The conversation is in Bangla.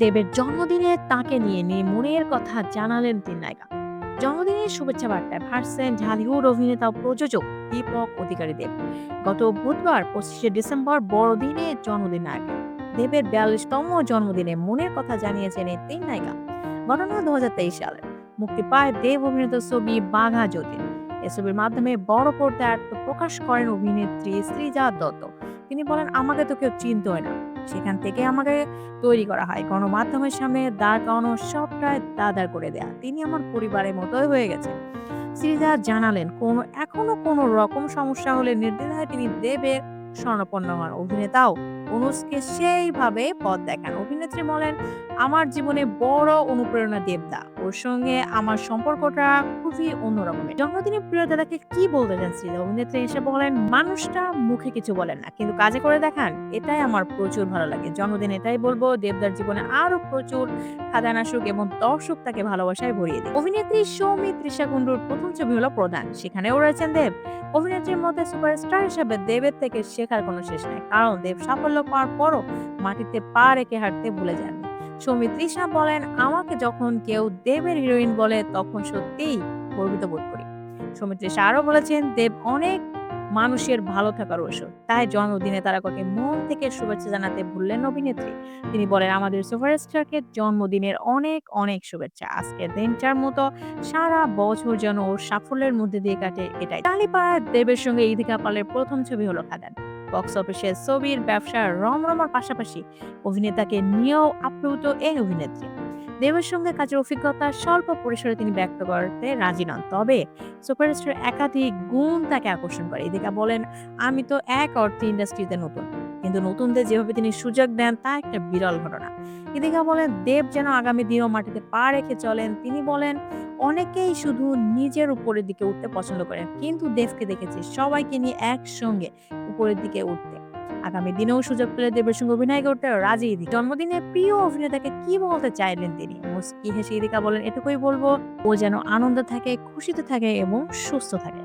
দেবের জন্মদিনে তাকে নিয়ে নিয়ে মনের কথা জানালেন তিন নায়িকা। জন্মদিনের শুভেচ্ছা বার্তায় ভার্সেন ঢালিউড অভিনেতা প্রযোজক দীপক অধিকারী দেব গত বুধবার পঁচিশে ডিসেম্বর বড়দিনে জন্মদিন নায়ক দেবের বিয়াল্লিশতম জন্মদিনে মনের কথা জানিয়েছেন এই তিন নায়িকা। ঘটনা দু সালে। মুক্তি পায় দেব অভিনীত ছবি বাঘা যতীন এ ছবির মাধ্যমে বড় পর্দায় আত্মপ্রকাশ করেন অভিনেত্রী শ্রীজা দত্ত। তিনি বলেন, আমাকে তো কেউ চিনতই না। সেখান থেকে আমাকে তৈরি করা হয়। গণমাধ্যমের সামনে দাঁড় করানো সবটাই দাদার করে দেয়া। তিনি আমার পরিবারের মতোই হয়ে গেছে শ্রীজা জানালেন, কোনো, এখনও কোনো রকম সমস্যা হলে নির্দ্বিধায় তিনি দেবের স্বর্ণপন্ন হন। অভিনেতাও অনুজকে সেইভাবে পথ দেখান। অভিনেত্রী বলেন, আমার জীবনে বড় অনুপ্রেরণা দেবদা। ওর সঙ্গে আমার সম্পর্কটা খুবই অন্যরকমের। জন্মদিনে প্রিয় দাদাকে কি বলতে চান শ্রীজা অভিনেত্রী এসে বলেন, মানুষটা মুখে কিছু বলেন না, কিন্তু কাজে করে দেখান। এটাই আমার প্রচুর ভালো লাগে। জন্মদিন এটাই বলব, দেবদার জীবনে আরও প্রচুর খাদান আসুক এবং দর্শক তাকে ভালোবাসায় ভরিয়ে দেয় অভিনেত্রী সৌমি তৃষা কুণ্ডুর প্রথম ছবি হলো প্রধান। সেখানেও রয়েছেন দেব। অভিনেত্রীর মধ্যে সুপারস্টার হিসেবে দেবের থেকে শেখার কোনো শেষ নাই। কারণ দেব সাফল্য পাওয়ার পরও মাটিতে পা রেখে হাঁটতে ভুলে যাননি। সৌমি তৃষা বলেন, আমাকে যখন কেউ দেবের হিরোইন বলে, তখন সত্যিই গর্বিত বোধ করি। সৌমি তৃষা আরও বলেছেন, দেব অনেক মানুষের ভালো থাকার ওষুধ তাই জন্মদিনে তারা কাকে মন থেকে শুভেচ্ছা জানাতে ভুললেন অভিনেত্রী। তিনি বলেন, আমাদের সুপারস্টারকে জন্মদিনের অনেক অনেক শুভেচ্ছা। আজকের দিনটার মতো সারা বছর যেন ওর সাফল্যের মধ্যে দিয়ে কাটে এটাই। টালিপাড়ার দেবের সঙ্গে ইদিকা পালের প্রথম ছবি হলো খাদান। বক্স অফিসে ছবির ব্যবসার রমরমার পাশাপাশি অভিনেতাকে নিয়েও আপ্লুত এই অভিনেত্রী। দেবের সঙ্গে কাজের অভিজ্ঞতা স্বল্প পরিসরে তিনি ব্যক্ত করতে রাজি নন, তবে সুপারস্টার একাধিক গুণ তাকে আকর্ষণ করে। এদিকে বলেন, আমি তো এক অর্থে ইন্ডাস্ট্রিতে নতুন, কিন্তু নতুনদের যেভাবে তিনি সুযোগ দেন, তা একটা বিরল ঘটনা। এদিকে বলেন, দেব যেন আগামী দিনও মাটিতে পা রেখে চলেন। তিনি বলেন, অনেকেই শুধু নিজের উপরের দিকে উঠতে পছন্দ করেন, কিন্তু দেবকে দেখেছি সবাইকে নিয়ে একসঙ্গে উপরের দিকে উঠতে। আগামী দিনেও সুযোগ পেলে দেবের সঙ্গে অভিনয় করতে রাজি ইদি জন্মদিনে প্রিয় অভিনেতাকে কি বলতে চাইলেন তিনি? মুস্কি হেসে ইদিকা বলেন, এটুকুই বলব, ও যেন আনন্দ থাকে, খুশিতে থাকে এবং সুস্থ থাকে।